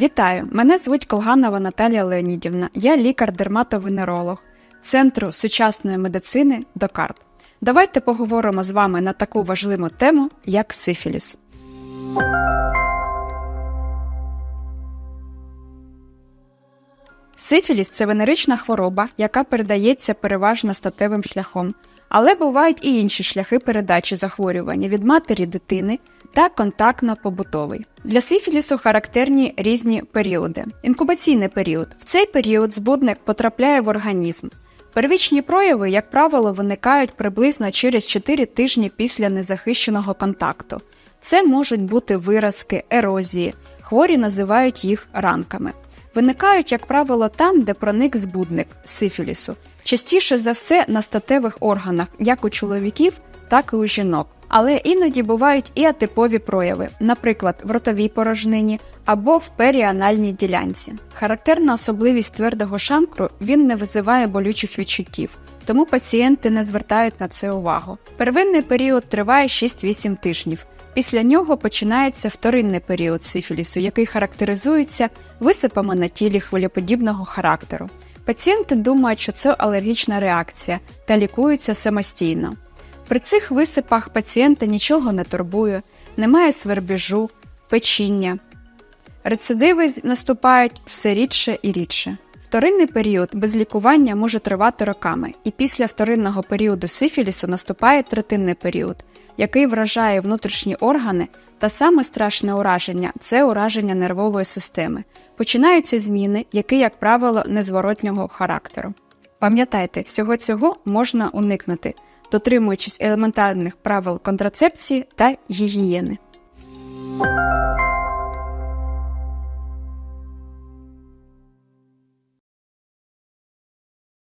Вітаю! Мене звуть Колганова Наталія Леонідівна. Я лікар-дерматовенеролог Центру сучасної медицини Докарт. Давайте поговоримо з вами на таку важливу тему, як сифіліс. Сифіліс це венерична хвороба, яка передається переважно статевим шляхом, але бувають і інші шляхи передачі захворювання від матері дитини та контактно-побутовий. Для сифілісу характерні різні періоди. Інкубаційний період. В цей період збудник потрапляє в організм. Первічні прояви, як правило, виникають приблизно через 4 тижні після незахищеного контакту. Це можуть бути виразки, ерозії. Хворі називають їх ранками. Виникають, як правило, там, де проник збудник сифілісу, частіше за все на статевих органах, як у чоловіків, так і у жінок. Але іноді бувають і атипові прояви, наприклад, в ротовій порожнині або в періанальній ділянці. Характерна особливість твердого шанкру він не визиває болючих відчуттів, тому пацієнти не звертають на це увагу. Первинний період триває 6-8 тижнів. Після нього починається вторинний період сифілісу, який характеризується висипами на тілі хвилеподібного характеру. Пацієнти думають, що це алергічна реакція та лікуються самостійно. При цих висипах пацієнта нічого не турбує, немає свербіжу, печіння. Рецидиви наступають все рідше і рідше. Вторинний період без лікування може тривати роками, і після вторинного періоду сифілісу наступає третинний період, який вражає внутрішні органи, та саме страшне ураження це ураження нервової системи. Починаються зміни, які, як правило, незворотнього характеру. Пам'ятайте, всього цього можна уникнути, дотримуючись елементарних правил контрацепції та гігієни.